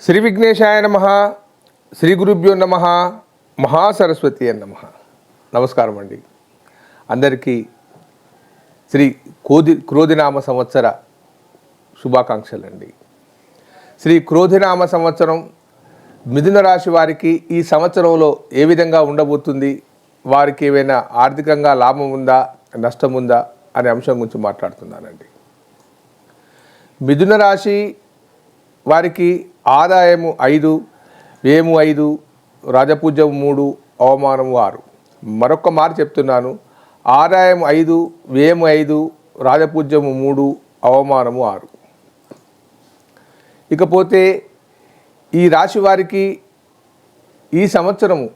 శ్రీ విఘ్నేశాయ నమ శ్రీ గురుభ్యో నమ మహాసరస్వతి అని నమ. నమస్కారం అండి. అందరికీ శ్రీ కోది క్రోధినామ సంవత్సర శుభాకాంక్షలండి. శ్రీ క్రోధినామ సంవత్సరం మిథున రాశి వారికి ఈ సంవత్సరంలో ఏ విధంగా ఉండబోతుంది? వారికి ఏమైనా ఆర్థికంగా లాభం ఉందా? నష్టం ఉందా? అనే అంశం గురించి మాట్లాడుతున్నానండి. మిథున రాశి వారికి ఆదాయము ఐదు వేము ఐదు రాజపూజ్యం మూడు అవమానము ఆరు. మరొక మాట చెప్తున్నాను. ఆదాయం ఐదు వేము ఐదు రాజపూజ్యము మూడు అవమానము ఆరు. ఇకపోతే ఈ రాశి వారికి ఈ సంవత్సరము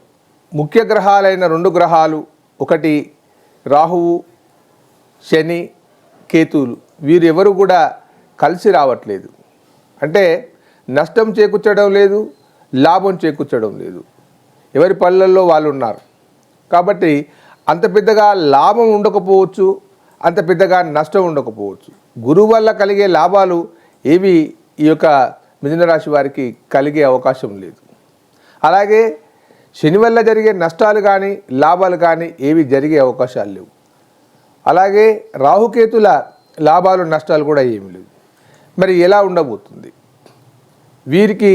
ముఖ్య గ్రహాలైన రెండు గ్రహాలు ఒకటి రాహువు శని కేతువులు. వీరెవరు కూడా కలిసి రావట్లేదు. అంటే నష్టం చేకూర్చడం లేదు లాభం చేకూర్చడం లేదు. ఎవరి పళ్ళల్లో వాళ్ళు ఉన్నారు కాబట్టి అంత పెద్దగా లాభం ఉండకపోవచ్చు అంత పెద్దగా నష్టం ఉండకపోవచ్చు. గురువు వల్ల కలిగే లాభాలు ఏవి ఈ యొక్క మిథునరాశి వారికి కలిగే అవకాశం లేదు. అలాగే శని వల్ల జరిగే నష్టాలు కానీ లాభాలు కానీ ఏవి జరిగే అవకాశాలు లేవు. అలాగే రాహుకేతుల లాభాలు నష్టాలు కూడా ఏమి లేవు. మరి ఎలా ఉండబోతుంది? వీరికి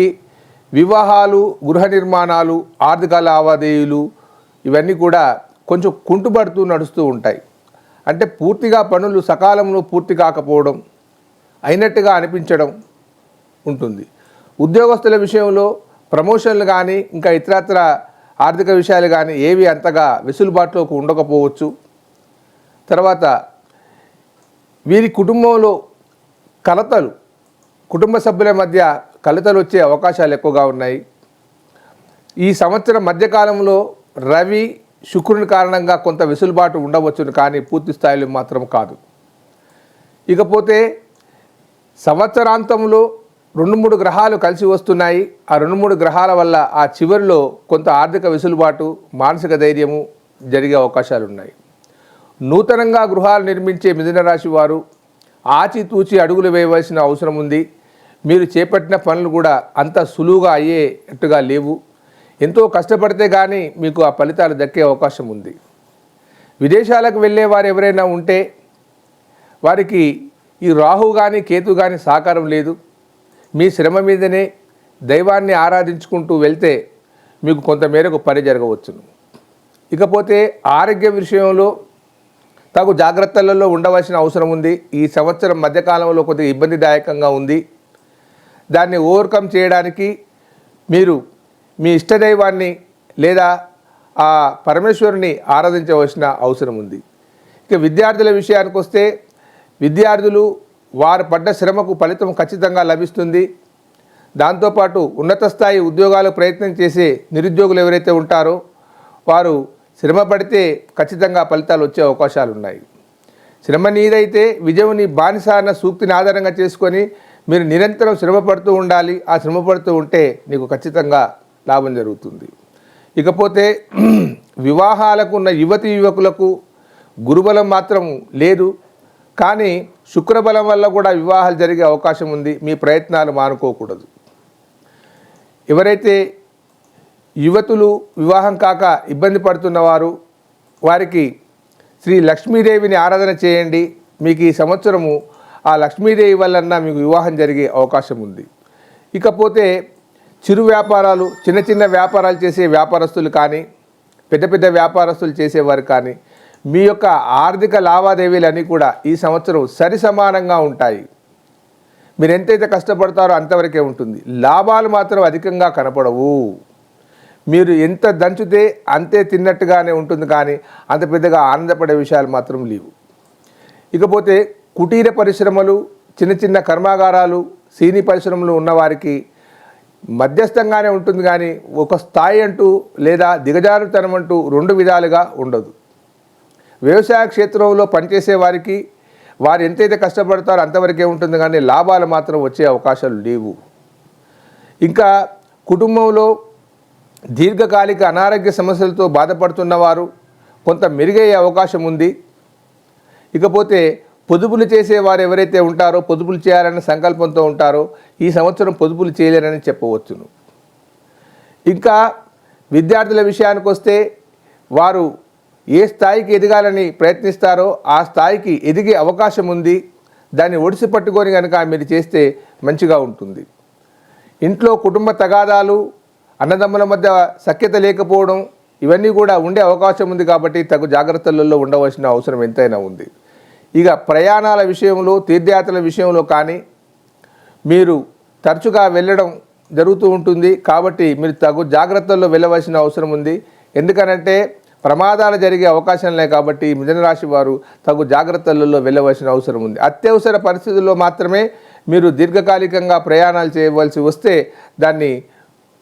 వివాహాలు గృహ నిర్మాణాలు ఆర్థిక లావాదేవీలు ఇవన్నీ కూడా కొంచెం కుంటుపడుతూ నడుస్తూ ఉంటాయి. అంటే పూర్తిగా పనులు సకాలంలో పూర్తి కాకపోవడం అయినట్టుగా అనిపించడం ఉంటుంది. ఉద్యోగస్తుల విషయంలో ప్రమోషన్లు కానీ ఇంకా ఇతరత్ర ఆర్థిక విషయాలు కానీ ఏవి అంతగా వెసులుబాటులోకి ఉండకపోవచ్చు. తర్వాత వీరి కుటుంబంలో కలతలు కుటుంబ సభ్యుల మధ్య కలతలు వచ్చే అవకాశాలు ఎక్కువగా ఉన్నాయి. ఈ సంవత్సరం మధ్యకాలంలో రవి శుక్రుని కారణంగా కొంత వెసులుబాటు ఉండవచ్చును కానీ పూర్తి స్థాయిలో మాత్రం కాదు. ఇకపోతే సంవత్సరాంతంలో రెండు మూడు గ్రహాలు కలిసి వస్తున్నాయి. ఆ రెండు మూడు గ్రహాల వల్ల ఆ చివరిలో కొంత ఆర్థిక వెసులుబాటు మానసిక ధైర్యము జరిగే అవకాశాలు ఉన్నాయి నూతనంగా గృహాలు నిర్మించే మిథున రాశి వారు ఆచితూచి అడుగులు వేయవలసిన అవసరం ఉంది. మీరు చేపట్టిన పనులు కూడా అంత సులువుగా అయ్యేట్టుగా లేవు. ఎంతో కష్టపడితే కానీ మీకు ఆ ఫలితాలు దక్కే అవకాశం ఉంది. విదేశాలకు వెళ్ళే వారు ఎవరైనా ఉంటే వారికి ఈ రాహు కానీ కేతు కానీ సహకారం లేదు. మీ శ్రమ మీదనే దైవాన్ని ఆరాధించుకుంటూ వెళ్తే మీకు కొంతమేరకు పని జరగవచ్చును. ఇకపోతే ఆరోగ్య విషయంలో తగు జాగ్రత్తలలో ఉండవలసిన అవసరం ఉంది. ఈ సంవత్సరం మధ్యకాలంలో కొద్దిగా ఇబ్బందిదాయకంగా ఉంది. దాన్ని ఓవర్కమ్ చేయడానికి మీరు మీ ఇష్టదైవాన్ని లేదా ఆ పరమేశ్వరుని ఆరాధించవలసిన అవసరం ఉంది. ఇక విద్యార్థుల విషయానికి వస్తే విద్యార్థులు వారు పడ్డ శ్రమకు ఫలితం ఖచ్చితంగా లభిస్తుంది. దాంతోపాటు ఉన్నత స్థాయి ఉద్యోగాలు ప్రయత్నం చేసే నిరుద్యోగులు ఎవరైతే ఉంటారో వారు శ్రమ పడితే ఖచ్చితంగా ఫలితాలు వచ్చే అవకాశాలు ఉన్నాయి శ్రమ నీదైతే విజయం నీ బానిస అన్న సూక్తిని ఆధారంగా చేసుకొని మీరు నిరంతరం శ్రమ పడుతూ ఉండాలి. ఆ శ్రమ పడుతూ ఉంటే నీకు ఖచ్చితంగా లాభం జరుగుతుంది. ఇకపోతే వివాహాలకు ఉన్న యువతి యువకులకు గురుబలం మాత్రం లేదు. కానీ శుక్రబలం వల్ల కూడా వివాహాలు జరిగే అవకాశం ఉంది. మీ ప్రయత్నాలు మానుకోకూడదు. ఎవరైతే యువతులు వివాహం కాక ఇబ్బంది పడుతున్నవారు వారికి శ్రీ లక్ష్మీదేవిని ఆరాధన చేయండి. మీకు ఈ సంవత్సరము ఆ లక్ష్మీదేవి వల్లన్నా మీకు వివాహం జరిగే అవకాశం ఉంది. ఇకపోతే చిరు వ్యాపారాలు చిన్న చిన్న వ్యాపారాలు చేసే వ్యాపారస్తులు కానీ పెద్ద పెద్ద వ్యాపారస్తులు చేసేవారు కానీ మీ యొక్క ఆర్థిక లావాదేవీలన్నీ కూడా ఈ సంవత్సరం సరి సమానంగా ఉంటాయి. మీరు ఎంతైతే కష్టపడతారో అంతవరకే ఉంటుంది. లాభాలు మాత్రం అధికంగా కనపడవు. మీరు ఎంత దంచితే అంతే తిన్నట్టుగానే ఉంటుంది కానీ అంత పెద్దగా ఆనందపడే విషయాలు మాత్రం లేవు. ఇకపోతే కుటీర పరిశ్రమలు చిన్న చిన్న కర్మాగారాలు సీని పరిశ్రమలు ఉన్నవారికి మధ్యస్థంగానే ఉంటుంది కానీ ఒక స్థాయి అంటూ లేదా దిగజారుతనం అంటూ రెండు విధాలుగా ఉండదు. వ్యవసాయ క్షేత్రంలో పనిచేసే వారికి వారు ఎంతైతే కష్టపడతారో అంతవరకే ఉంటుంది కానీ లాభాలు మాత్రం వచ్చే అవకాశాలు లేవు. ఇంకా కుటుంబంలో దీర్ఘకాలిక అనారోగ్య సమస్యలతో బాధపడుతున్నవారు కొంత మెరుగయ్యే అవకాశం ఉంది. ఇకపోతే పొదుపులు చేసేవారు ఎవరైతే ఉంటారో పొదుపులు చేయాలనే సంకల్పంతో ఉంటారో ఈ సంవత్సరం పొదుపులు చేయలేరని చెప్పవచ్చును. ఇంకా విద్యార్థుల విషయానికి వస్తే వారు ఏ స్థాయికి ఎదగాలని ప్రయత్నిస్తారో ఆ స్థాయికి ఎదిగే అవకాశం ఉంది. దాన్ని ఒడిసి పట్టుకొని కనుక మీరు చేస్తే మంచిగా ఉంటుంది. ఇంట్లో కుటుంబ తగాదాలు అన్నదమ్ముల మధ్య సఖ్యత లేకపోవడం ఇవన్నీ కూడా ఉండే అవకాశం ఉంది కాబట్టి తగు జాగ్రత్తలలో ఉండవలసిన అవసరం ఎంతైనా ఉంది. ఇక ప్రయాణాల విషయంలో తీర్థయాత్రల విషయంలో కానీ మీరు తరచుగా వెళ్ళడం జరుగుతూ ఉంటుంది. కాబట్టి మీరు తగు జాగ్రత్తల్లో వెళ్ళవలసిన అవసరం ఉంది. ఎందుకనంటే ప్రమాదాలు జరిగే అవకాశం లేదు కాబట్టి మిథునరాశి వారు తగు జాగ్రత్తలలో వెళ్ళవలసిన అవసరం ఉంది. అత్యవసర పరిస్థితుల్లో మాత్రమే మీరు దీర్ఘకాలికంగా ప్రయాణాలు చేయవలసి వస్తే దాన్ని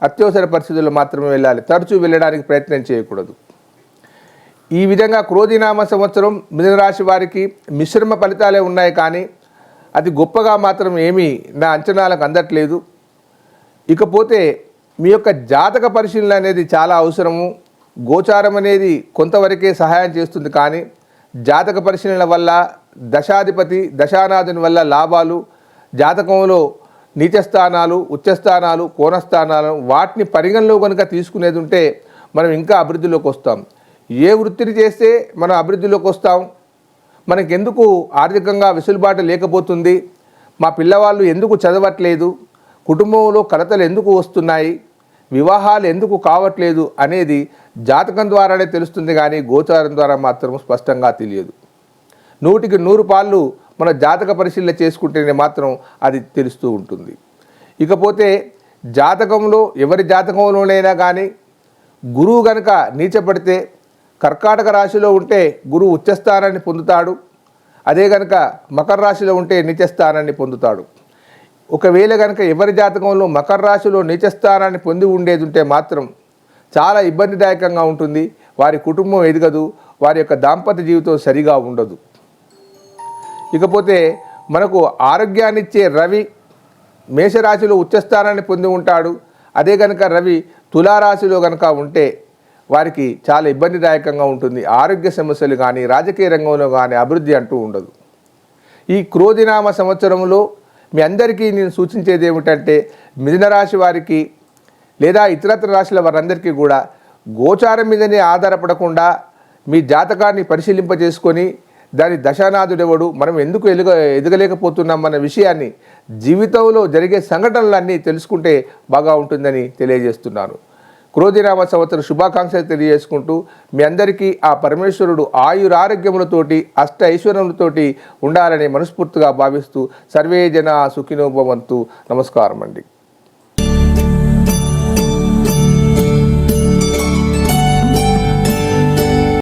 అత్యవసర పరిస్థితుల్లో మాత్రమే వెళ్ళాలి. తరచూ వెళ్ళడానికి ప్రయత్నం చేయకూడదు. ఈ విధంగా క్రోధినామ సంవత్సరం మిథునరాశి వారికి మిశ్రమ ఫలితాలే ఉన్నాయి కానీ అది గొప్పగా మాత్రం ఏమీ నా అంచనాలకు అందట్లేదు. ఇకపోతే మీ యొక్క జాతక పరిశీలన అనేది చాలా అవసరము. గోచారం అనేది కొంతవరకే సహాయం చేస్తుంది కానీ జాతక పరిశీలన వల్ల దశాధిపతి దశానాథుని వల్ల లాభాలు జాతకంలో నీచస్థానాలు ఉచ్చస్థానాలు కోణస్థానాలు వాటిని పరిగణలో కనుక తీసుకునేది ఉంటే మనం ఇంకా అభివృద్ధిలోకి వస్తాం. ఏ వృత్తిని చేస్తే మనం అభివృద్ధిలోకి వస్తాం? మనకెందుకు ఆర్థికంగా వెసులుబాటు లేకపోతుంది? మా పిల్లవాళ్ళు ఎందుకు చదవట్లేదు? కుటుంబంలో కలతలు ఎందుకు వస్తున్నాయి? వివాహాలు ఎందుకు కావట్లేదు అనేది జాతకం ద్వారానే తెలుస్తుంది కానీ గోచారం ద్వారా మాత్రం స్పష్టంగా తెలియదు. నూటికి నూరు పాళ్ళు మన జాతక పరిశీలన చేసుకుంటేనే మాత్రం అది తెలుస్తూ ఉంటుంది. ఇకపోతే జాతకంలో ఎవరి జాతకంలోనైనా కానీ గురువు గనక నీచపడితే కర్కాటక రాశిలో ఉంటే గురువు ఉచ్చస్థానాన్ని పొందుతాడు. అదే గనక మకర రాశిలో ఉంటే నీచస్థానాన్ని పొందుతాడు. ఒకవేళ కనుక ఎవరి జాతకంలో మకర రాశిలో నీచస్థానాన్ని పొంది ఉండేది ఉంటే మాత్రం చాలా ఇబ్బందిదాయకంగా ఉంటుంది. వారి కుటుంబం ఎదగదు. వారి యొక్క దాంపత్య జీవితం సరిగా ఉండదు. ఇకపోతే మనకు ఆరోగ్యాన్నిచ్చే రవి మేషరాశిలో ఉచ్చస్థానాన్ని పొంది ఉంటాడు. అదే కనుక రవి తులారాశిలో కనుక ఉంటే వారికి చాలా ఇబ్బందిదాయకంగా ఉంటుంది. ఆరోగ్య సమస్యలు కానీ రాజకీయ రంగంలో కానీ అభివృద్ధి అంటూ ఉండదు. ఈ క్రోధినామ సంవత్సరంలో మీ అందరికీ నేను సూచించేది ఏమిటంటే మిథున రాశి వారికి లేదా ఇతరత్ర రాశుల వారందరికీ కూడా గోచారం మీదనే ఆధారపడకుండా మీ జాతకాన్ని పరిశీలింపజేసుకొని దాని దశానాథుడెవడు? మనం ఎందుకు ఎలుగ ఎదగలేకపోతున్నాం అన్న విషయాన్ని జీవితంలో జరిగే సంఘటనలన్నీ తెలుసుకుంటే బాగా ఉంటుందని తెలియజేస్తున్నాను. క్రోధిరామ సంవత్సర శుభాకాంక్షలు తెలియజేసుకుంటూ మీ అందరికీ ఆ పరమేశ్వరుడు ఆయురారోగ్యములతోటి అష్ట ఐశ్వర్యములతోటి ఉండాలని మనస్ఫూర్తిగా భావిస్తూ సర్వే జన సుఖినోభవంతు నమస్కారం అండి